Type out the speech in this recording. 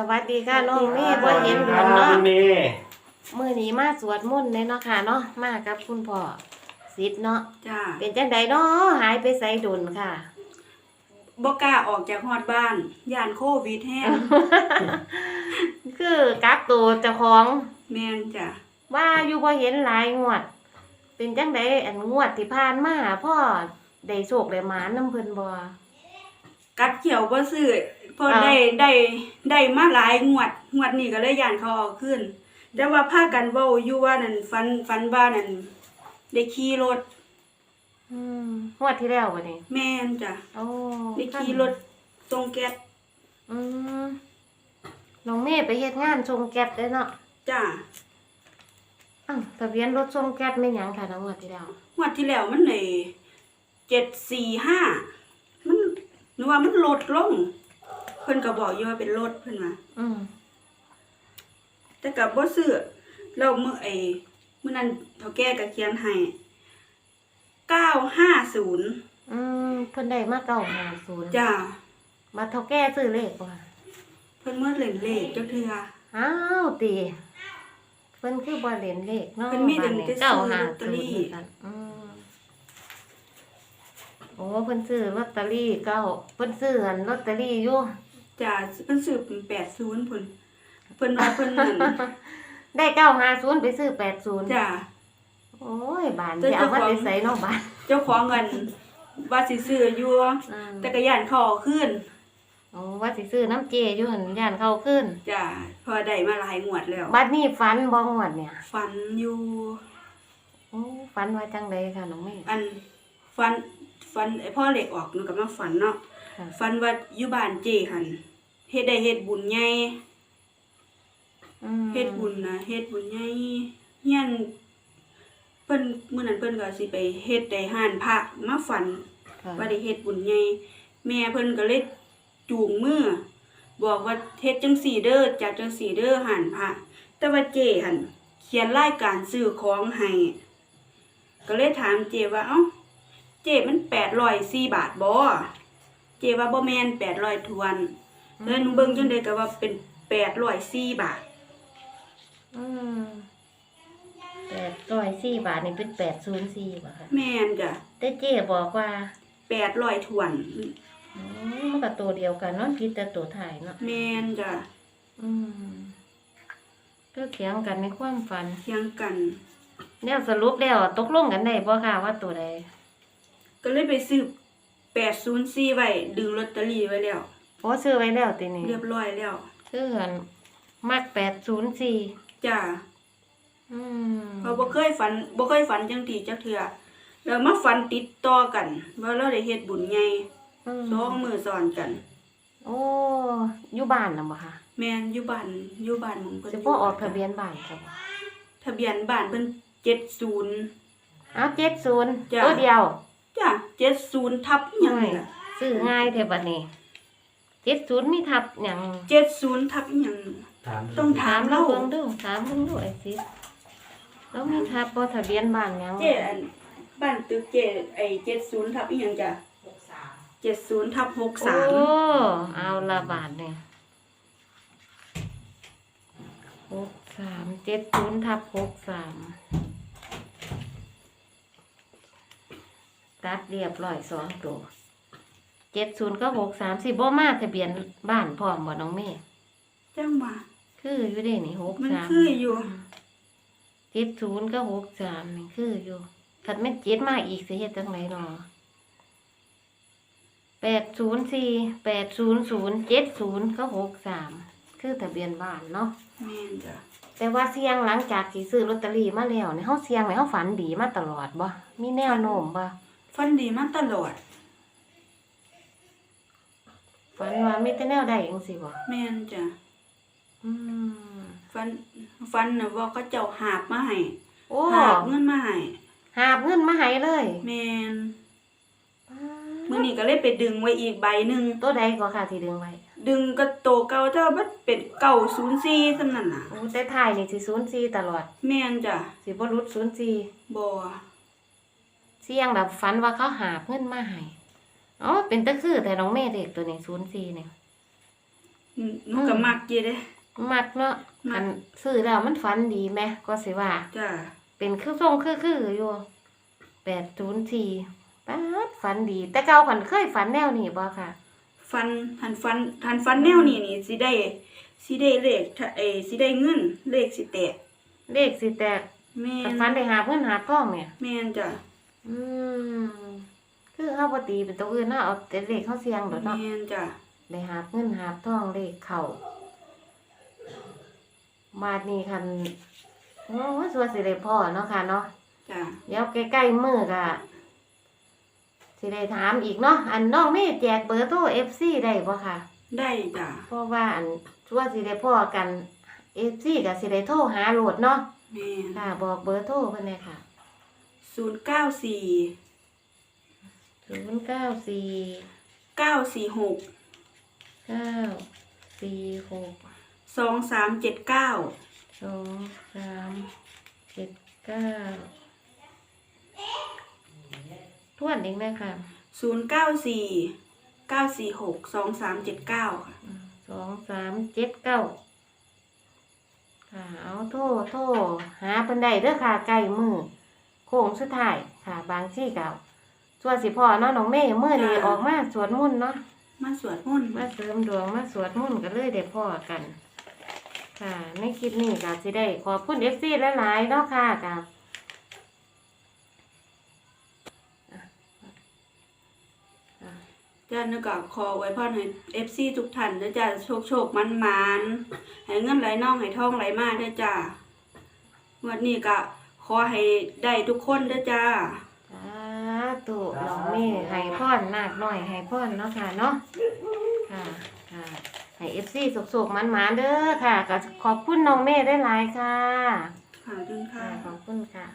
สวัสดีค่ะน้องเมย์สบ่วัสดีเห็นคกัรับนเนาะคุณเมย์มื้อนี้มาสวดมนต์เลยเนาะค่ะเนาะมากับคุณพ่อสิทธิ์เนาะจ้าเป็นจังไดเนาะหายไปไสดุนค่ะบ่กล้าออกจากฮอดบ้านย่านโควิดแห้งคือกักตัวเจ้าของแม่นจ้ะว่าอยู่บ่เห็นหลายงวด เป็นจังไดอันงวดที่ผ่านมาพ่อได้โชคได้หมานำเพิ่นบ่ กัดเขียวบ่ซื้อเพออ้าว ได้ได้ได้มาหลายงวดงวดนี้ก็เลยย่านเขาเอาขึ้น แต่ว่าพากันเว้าอยู่ว่านั่นฟันฟันว่านั่นได้ขี่รถอืมงวดที่แล้วบ่นี่แม่นจ้ะโอ้ได้ขี่รถตรงแก๊สอืมน้องเมย์ไปเฮ็ดงานชงแก๊สเด้อเนาะจ้าอ้าวทะเบียนรถชงแก๊สไม่หยังค่ะน้องงวดที่แล้วงวดที่แล้วมันได้745มันหนู ว่ามันลดลง เพิ่นก็บอกอยู่ว่าเป็นรถเพิ่นว่าอืมแต่กับบ่ซื้อแล้วมื้อไอ้มื้อนั้นเฒ่าแก่ก็เขียนให้950อืมเพิ่นได้มาเก้าห้าศูนย์จ้ามาเท่าแก่ซื้อเลขว่ะเพิ่นเมื่อเล่นเลขจักเทื่อ อ้าวตีเพิ่นคือบ่เล่นเลขเนาะเพิ่นมีแต่บ้าแต่ซื้เก้าอห้าลอตเตอรี่ศูนย์กันอืม โอ้เพิ่นซื้อลอตเตอรี่เก้าเพิ่นซื้ออันลอตเตอรี่อยู่จ้าเพิ่นซื้อเป็น80พุ่นเพิ่นว่าเพิ่นนั่นได้เก้าห้าศูนย์ไปซื้อแปดศูนย์จ้า โอ้ยบานแต่จะเอามาเจ้าของไปใส่เนาะบานเจ้าของเงินว่าสิซื้ออยู่อืมแต่ก็ย่านเขาเอาขึ้นโอ้ว่าสิซื้อน้ำเจอยู่หั่นย่านเข้าขึ้น จ้าเพอได้มาหลายงวดแล้วบัดนี้ฝันบ่งวดเนี่ยฝันอยู่ โอ้ฝันว่าจังไดค่ะน้องเมย์อันฝัน ฝันไอ้พ่อเหล็กออกหนูก็มาฝันเนาะค่ะ ฝันว่าอยู่บ้านเจหันเฮ็ดได้เฮ็ดบุญใหญ่อืมเฮ็ดบุญนะเฮ็ดบุญใหญ่เฮียนเพิ่นมื้อนั้นเพิ่นก็สิไปเฮ็ดได้ห้านพระมาฝัน ค่ะว่าได้เฮ็ดบุญใหญ่แม่เพิ่นก็เลยจูงมือบอกว่าเฮ็ดจังสี่เด้อจัดจังสี่เด้อห้านพระแต่ว่าเจหันเขียนรายการซื้อของให้ก็เลยถามเจว่าเอ้าเจมัน804บาทบ่เจว่าบ่แม่น800ทวนแล้วหนูเบิ่งจังได๋ก็ว่าเป็น804บาท อืมแปดร้อยสี่บาทนี่เป็นแปดศูนย์สี่บาทค่ะแม่นจ้ะแต่เจ๊บอกว่า800ทวนอืมมันก็ตัวเดียวกันเนาะผิดแต่ตัวถ่ายเนาะแม่นจ้ะอืมก็เถียงกันในความฝันเทียงกัน แล้วสรุปแล้วตกลงกันได้บ่ค่ะว่าตัวใด ก็เลยไปซื้อ804ไว้ดึงลอตเตอรี่ไว้แล้ว โอ้ซื้อไว้แล้วตินี่เรียบร้อยแล้วคืออันมักแปดศูนย์สี่จ้ะอืมเพราะบ่เคยฝันบ่เคยฝันจังทีจักเทื่อแล้วมาฝันติดต่อกันว่าเราได้เฮ็ดบุญใหญ่อืมสองมือซ้อนกัน โอ้อยู่บ้านน่ะบ่ค่ะแม่นอยู่บ้านอยู่บ้านหมองเพิ่นสิบ่ออกทะเบียนบ้านค่ะบ่ทะเบียนบ้านเพิ่น70อ้าวเจ็ดศูนย์จ้ะตัวเดียว จ้ะ70ทับอิหยังนี่ล่ะซื้อง่ายแท้บัดนี้เจ็ดศูนย์มีทับหยัง70ทับอิหยัง ถามต้อง ถามเรา เบิ่งดูถามเบิ่งดูไอ้ซิแล้วมีทับบ่ทะเบียนบ้านหยังเจอันบ้านตึกเจไอ้70ทับอิหยังจ้ะ70ทับโอ้63เอาละบาทเนี่ยหกสามเจ็ดศูนย์ทับหกสาม ตัดเรียบร้อยสองตัวเจ็ดศูนย์ก็หกสามสิบ่มาทะเบียนบ้านพร้อมบ่น้องเมย์จังมาคืออยู่ได้นี่หกมันสามคืออยู่ เจ็ดศูนย์ก็หกสามนี่คืออยู่คันแม่นเจ็ดมาอีกสิเฮ็ดจังไดเนาะแปดศูนย์สี่แปดศูนย์ศูนย์เจ็ดศูนย์ก็หกสามคือทะเบียนบ้านเนาะ แม่นจ้ะแต่ว่าเสียงหลังจากที่ซื้อลอตเตอรี่มาแล้วเนี่ยเฮาเสียงแล้วเฮาฝันดีมาตลอดบ่มีแนวโน้มบ่ ฟันดีมาตลอด ฝันว่ามีแต่แนวใดจังซี่บ่แม่นจ้ะอืมฟันฟันน่ะว่าเขาเจ้าหาบมาให้โอ้หาบเงินมาให้หาบเงินมาให้เลยแม่นมื้อนี้ก็เลยไปดึงไว้อีกใบหนึงตัวใดก็ค่ะที่ดึงไว้ ดึงก็โตเก่าแต่ว่ามันเป็นเก่า04ซำนั่นน่ะโอ้แต่ท้ายนี่สิ04ตลอด แม่นจ้ะสิบ่หลุด04บ่ เสียงแบบฝันว่าเขาหาบเงินมาให้อ๋อเป็นตะคือแต่น้องเมย์เด็กตัวนี้04นี่อืมหนูก็มักเจเด้ มักเนาะมักคันซื้อแล้วมันฝันดีไหมก็สิว่า จ้าเป็นคือทรงคือคืออยู่แปดศูนย์สี่ป๊าดฝันดี แต่เก่าขันเคยฝันแนวนี้บ่ค่ะ ฟันทันฟันทันฟันแนวนี้นี่สิได้สิได้เลขถ้าเอยสิได้เงินเลขสิแตกเลขสิแตกแม่กับนฝันได้หาเพื่อนหาทองเนี่ย แม่นจ้ะ อืมคือเฮาบ่ตีเป็นตัวอื่นเนาะเอาแต่เลขเขาเสียงโดดเนาะแม่นจ้ะได้หาเงินหาทองเลขเข้าบาดนี้คันโอ้ยสัวสิได้พ่อเนาะค่ะเนาะจ้ะเดี๋ยวใกล้ๆมือก็สิได้ถามอีกเนาะอันน้องเมย์แจกเบอร์โทร FC ได้บ่ค่ะ ได้จ้ะเพราะว่าอันชั่วสิได้พ่อกัน FC ก็สิได้โทรหาโหลดเนาะแม่น ค่ะ บอกเบอร์โทรเพิ่นเลยค่ะ ศูนย์เก้าสี่094เก้าสี่หก946สองสามเจ็ดเก้า2379ทวนอีกเลยค่ะศูนย์เก้าสี่เก้าสี่หกสองสามเจ็ดเก้าค่ะสองสามเจ็ดเก้าค่ะเอาโทรโทรหาเพิ่นได้เด้อค่ะไก่มือ โค้งสุดท้ายค่ะ บางที่เก่าส่วนสิพ่อเนาะน้องเมย์มื้อนี้ออกมาสวดมนต์เนาะมาสวดมนต์มาเสริมดวงมาสวดมนต์กันเลยได้พ่อกัน ค่ะในคลิปนี้ก็สิได้ขอบคุณ FC หลายๆเนาะค่ะกับจ้านึกก็ขอไว้พรให้เอฟซีทุกท่านเด้อจ้าโชคโชคมันมันๆให้เงินไหลน่องให้ทองไหลมาเด้อจ้างวันนี้ก็ ขอให้ได้ทุกคนเด้อจ้า สาธุน้องเมย์ให้พรนาคน้อยให้พรเนาะค่ะเนาะค่ะค่ะให้ FC สุกๆมันๆเด้อค่ะก็ขอบคุณน้องเมย์ได้หลายๆค่ะค่ะดึงค่ะค่ะขอบคุณค่ะ